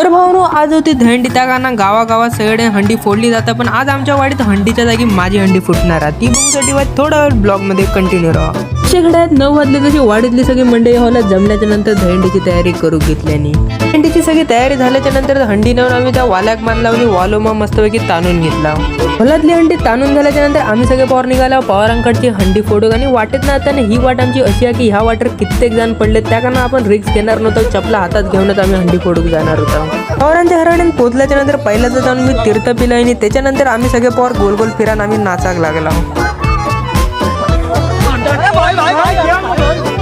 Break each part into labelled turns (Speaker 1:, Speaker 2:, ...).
Speaker 1: तर भाऊ आज होती थंडी त्या कारण गावागावात सगळे हंडी फोडली जातात पण आज आमच्या वाडीत हंडीच्या जागी माझी हंडी फुटणार आहे. ती बघूसाठी थोडा वेळ ब्लॉगमध्ये कंटिन्यू राहा. शेकड्यात नऊ वाजले तशी वाडीतली सगळी मंडळी हॉलात जमल्याच्या नंतर दहंडीची तयारी करू घेतल्यानी दहंडीची सगळी तयारी झाल्याच्यानंतर हंडी नेऊन आम्ही त्या वाल्याक मान लावली वालोमा मस्तपैकी ताणून घेतला. हॉलातली हंडी ताणून झाल्याच्यानंतर आम्ही सगळे पॉवर निघाला पवारांकडची हंडी फोडू आणि वाटेत ना आता ही वाट आमची अशी आहे की ह्या वाटेवर कित्येक जण पडले त्या कारण आपण रिक्स घेणार नव्हतो चपला हातात घेऊनच आम्ही हंडी फोडूक जाणार होतो. पवारांच्या हरवण्यात पोचल्याच्या नंतर पहिल्याच जाऊन मी तीर्थ पिलं आणि त्याच्यानंतर आम्ही सगळे पॉवर गोल गोल फिरान आम्ही नाचाक लागला.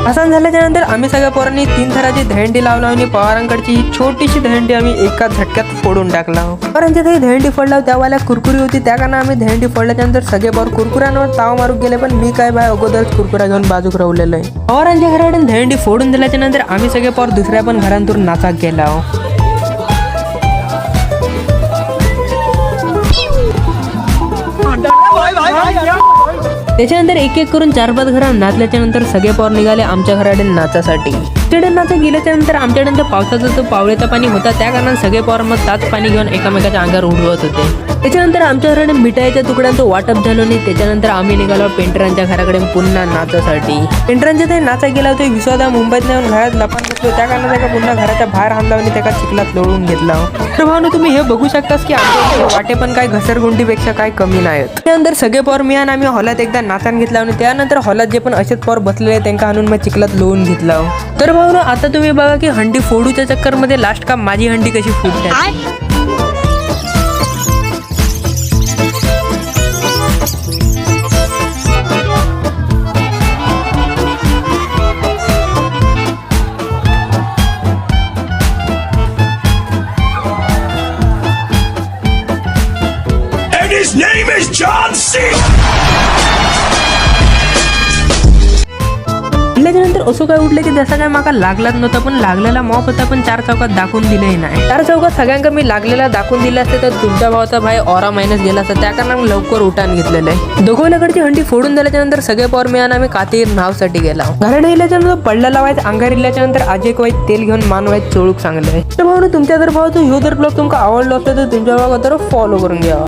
Speaker 1: आसान झाल्याच्यानंतर आम्ही सगळ्या पोरांनी तीन थराची दहंडी लावला आणि पवारांकडची ही छोटीशी दहंडी आम्ही एका झटक्यात फोडून टाकला. पवारांची काही दहंडी फोडला त्यावाल्या कुरकुरी होती. त्या कारण आम्ही दहंडी फोडल्याच्यानंतर सगळे पोर कुरकुऱ्यांवर ताव मारून गेले पण मी काय बाय अगोदरच कुरकुरा घेऊन बाजूक राहिलेलो आहे. पवारांच्या घराकडून दहंडी फोडून दिल्याच्या नंतर आम्ही सगळे पोर दुसऱ्या पण घरांतून नाचाक गेला. त्याच्यानंतर एक एक करून चार पाच घरा नाचल्याच्या नंतर सगळे पॉवर निघाले आमच्या घराडे नाचासाठी. आमच्याकडे नाचा गेल्याच्यानंतर आमच्याकडे पावसाचं पावसाचा जो पावळेचा पाणी होता त्या कारणाने सगळे पॉवर मग ताच पाणी घेऊन एकामेकाच्या अंगावर उडवत होते. त्याच्यानंतर आमच्या मिठाईच्या तुकड्यांचं वाटप झालं नाही त्याच्यानंतर आम्ही निघालो पेंटरांच्या घराकडे पुन्हा नाचासाठी. पेंटरांच्या ते नाचा गेला होता विश्वादा मुंबईत नेऊन घरात लपान बसलो त्या कारणाने त्याला पुन्हा घराच्या बाहेर आणला आणि त्याला चिखलात लोळून घेतला. तर भावना तुम्ही हे बघू शकतास की आमच्या वाटे पण काय घसरगुंडीपेक्षा काय कमी नाही त्यानंतर सगळे पॉवर मी आणि आम्ही हॉलात एकदा नाचान घेतला आणि त्यानंतर हॉलात जे पण असेच पॉवर बसलेले त्यांना आणून मग चिखलात लोळून घेतला. तर भाऊ आता तुम्ही बघा की हंडी फोडूच्या चक्करमध्ये लास्ट का माझी हंडी कशी फुटते
Speaker 2: And his name is John C.
Speaker 1: त्याच्यानंतर असं काय उठलं की जसं काय माका लागलाच नव्हता पण लागलेला मॉप होता पण चार चौकात दाखवून दिलंही नाही. चार चौकात सगळ्यांका मी लागलेला दाखवून दिला असते तर तुमच्या भावाचा भाई ऑरा मायनस गेला असता. त्या कारण लवकर उठान घेतलेलं आहे. दोघोल्याकडची हंडी फोडून झाल्याच्यानंतर सगळे पॉवर मिळान आम्ही कातीर नावसाठी गेला. घराने गेल्याच्यानंतर पडला लावायचं अंगार इल्याच्या नंतर आज एक वाईट तेल घेऊन मान वाईट चोळूक चांगलं तर भाऊ तुमच्या जर भावाचं ह्यो जर ब्लॉग तुमका आवडलो असतं तर तुमच्या भागात तर फॉलो करून घ्या.